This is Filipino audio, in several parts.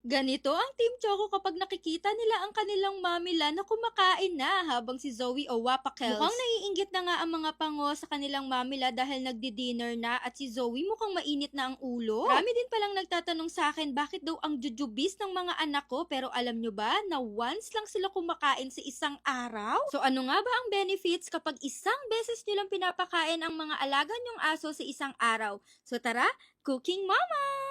Ganito ang Team Choco kapag nakikita nila ang kanilang mamila na kumakain na habang si Zoe o Wapakels. Mukhang naiinggit na nga ang mga pango sa kanilang mamila dahil nagdi-dinner na at si Zoe mukhang mainit na ang ulo. Marami din palang nagtatanong sa akin bakit daw ang jujubis ng mga anak ko pero alam nyo ba na once lang sila kumakain sa isang araw? So ano nga ba ang benefits kapag isang beses nyo lang pinapakain ang mga alaga nyong aso sa isang araw? So tara, Cooking Mama!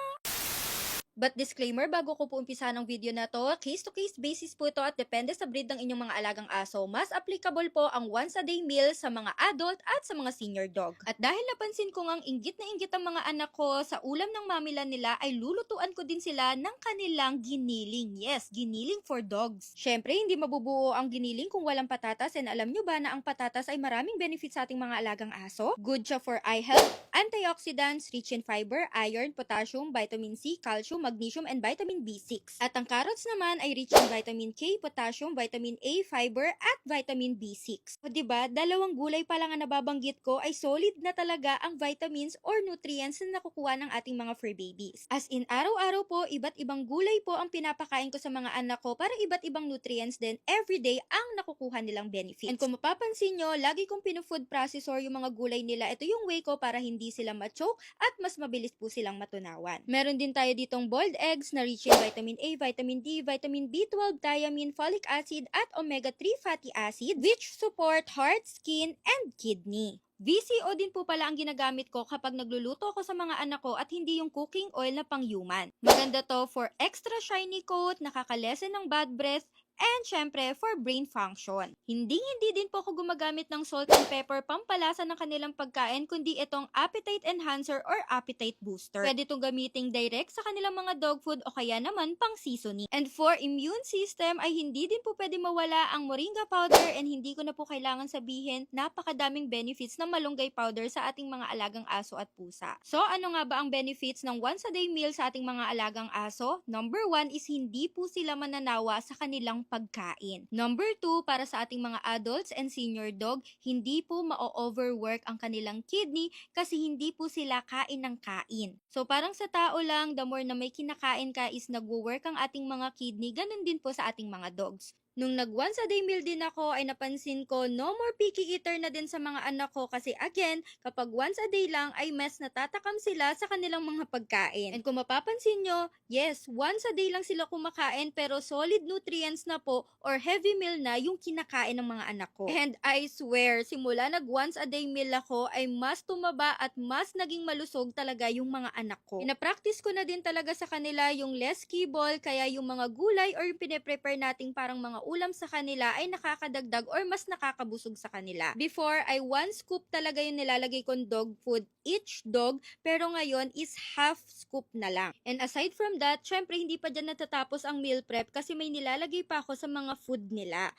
But disclaimer, bago ko po umpisa ng video na to, case-to-case basis po ito at depende sa breed ng inyong mga alagang aso. Mas applicable po ang once a day meal sa mga adult at sa mga senior dog. At dahil napansin ko ngang inggit na inggit ang mga anak ko sa ulam ng mamila nila, ay lulutuan ko din sila ng kanilang giniling. Yes, giniling for dogs. Syempre, hindi mabubuo ang giniling kung walang patatas and alam nyo ba na ang patatas ay maraming benefits sa ating mga alagang aso? Good siya for eye health, antioxidants, rich in fiber, iron, potassium, vitamin C, calcium, magnesium, and vitamin B6. At ang carrots naman ay rich in vitamin K, potassium, vitamin A, fiber, at vitamin B6. O diba, dalawang gulay pa lang ang nababanggit ko ay solid na talaga ang vitamins or nutrients na nakukuha ng ating mga fur babies. As in, araw-araw po, iba't ibang gulay po ang pinapakain ko sa mga anak ko para iba't ibang nutrients din everyday ang nakukuha nilang benefits. And kung mapapansin nyo, lagi kong pino-food processor yung mga gulay nila. Ito yung way ko para hindi sila ma-choke at mas mabilis po silang matunawan. Meron din tayo ditong boiled eggs na rich in vitamin A, vitamin D, vitamin B12, thiamine, folic acid, at omega-3 fatty acid which support heart, skin, and kidney. VCO din po pala ang ginagamit ko kapag nagluluto ako sa mga anak ko at hindi yung cooking oil na pang-human. Maganda to for extra shiny coat, nakakalesen ng bad breath, and syempre for brain function. Hindi hindi din po ako gumagamit ng salt and pepper pampalasa ng kanilang pagkain kundi itong appetite enhancer or appetite booster. Pwede itong gamitin direct sa kanilang mga dog food o kaya naman pang seasoning. And for immune system ay hindi din po pwede mawala ang moringa powder and hindi ko na po kailangan sabihin napakadaming benefits ng malunggay powder sa ating mga alagang aso at pusa. So ano nga ba ang benefits ng once a day meal sa ating mga alagang aso? Number one is hindi po sila mananawa sa kanilang pagkain. Number two, para sa ating mga adults and senior dog, hindi po ma-overwork ang kanilang kidney kasi hindi po sila kain ng kain. So parang sa tao lang, the more na may kinakain ka is nagwo-work ang ating mga kidney, ganun din po sa ating mga dogs. Nung nag once a day meal din ako ay napansin ko no more picky eater na din sa mga anak ko kasi again, kapag once a day lang ay mas natatakam sila sa kanilang mga pagkain. And kung mapapansin nyo, yes, once a day lang sila kumakain pero solid nutrients na po or heavy meal na yung kinakain ng mga anak ko. And I swear, simula nag once a day meal ako ay mas tumaba at mas naging malusog talaga yung mga anak ko. Ina-practice ko na din talaga sa kanila yung less kibble kaya yung mga gulay or yung pine-prepare nating parang mga ulam sa kanila ay nakakadagdag or mas nakakabusog sa kanila. Before, ay one scoop talaga yung nilalagay kong dog food each dog, pero ngayon is half scoop na lang. And aside from that, syempre hindi pa dyan natatapos ang meal prep kasi may nilalagay pa ako sa mga food nila.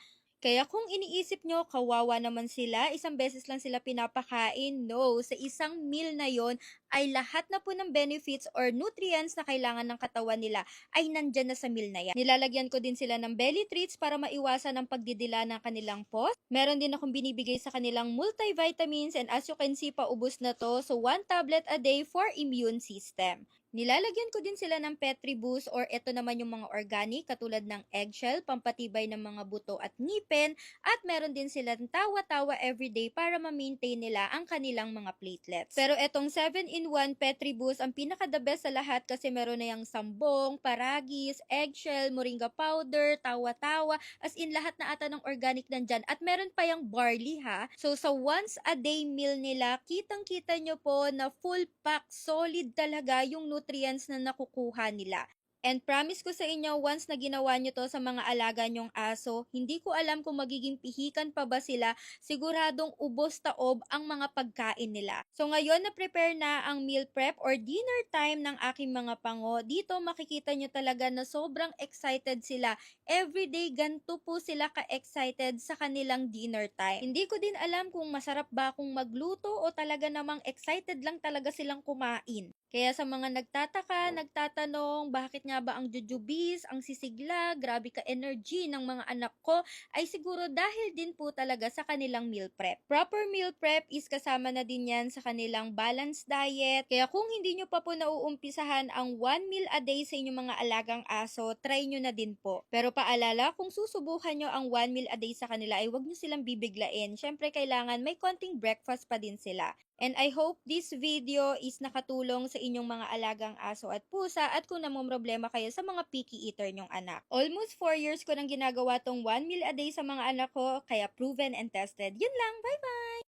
Kaya kung iniisip nyo, kawawa naman sila, isang beses lang sila pinapakain, no. Sa isang meal na yon ay lahat na po ng benefits or nutrients na kailangan ng katawan nila ay nandyan na sa meal na yan. Nilalagyan ko din sila ng belly treats para maiwasan ang pagdidila ng kanilang post. Meron din akong binibigay sa kanilang multivitamins and as you can see, paubos na to. So, one tablet a day for immune system. Nilalagyan ko din sila ng Petri Boost or ito naman yung mga organic katulad ng eggshell, pampatibay ng mga buto at ngipin at meron din sila ng tawa-tawa everyday para ma-maintain nila ang kanilang mga platelets. Pero etong 7-in-1 Petri Boost ang pinaka the best sa lahat kasi meron na yung sambong, paragis, eggshell, moringa powder, tawa-tawa, as in lahat na ata ng organic nandyan at meron pa yung barley ha. So sa once a day meal nila, kitang-kita nyo po na full pack, solid talaga yung nutrients na nakukuha nila. And promise ko sa inyo, once na ginawa nyo to sa mga alaga nyong aso, hindi ko alam kung magiging pihikan pa ba sila, siguradong ubos taob ang mga pagkain nila. So ngayon na prepare na ang meal prep or dinner time ng aking mga pango, dito makikita nyo talaga na sobrang excited sila. Everyday ganto po sila ka-excited sa kanilang dinner time. Hindi ko din alam kung masarap ba akong magluto o talaga namang excited lang talaga silang kumain. Kaya sa mga nagtataka, nagtatanong, bakit nga ba ang jujubis, ang sisigla, grabe ka energy ng mga anak ko, ay siguro dahil din po talaga sa kanilang meal prep. Proper meal prep is kasama na din yan sa kanilang balanced diet. Kaya kung hindi nyo pa po nauumpisahan ang one meal a day sa inyong mga alagang aso, try nyo na din po. Pero paalala, kung susubukan nyo ang one meal a day sa kanila, ay huwag nyo silang bibiglain. Siyempre, kailangan may konting breakfast pa din sila. And I hope this video is nakatulong sa inyong mga alagang aso at pusa at kung namumroblema kayo sa mga picky eater nyong anak. Almost 4 years ko nang ginagawa tong one meal a day sa mga anak ko, kaya proven and tested. Yun lang, bye-bye!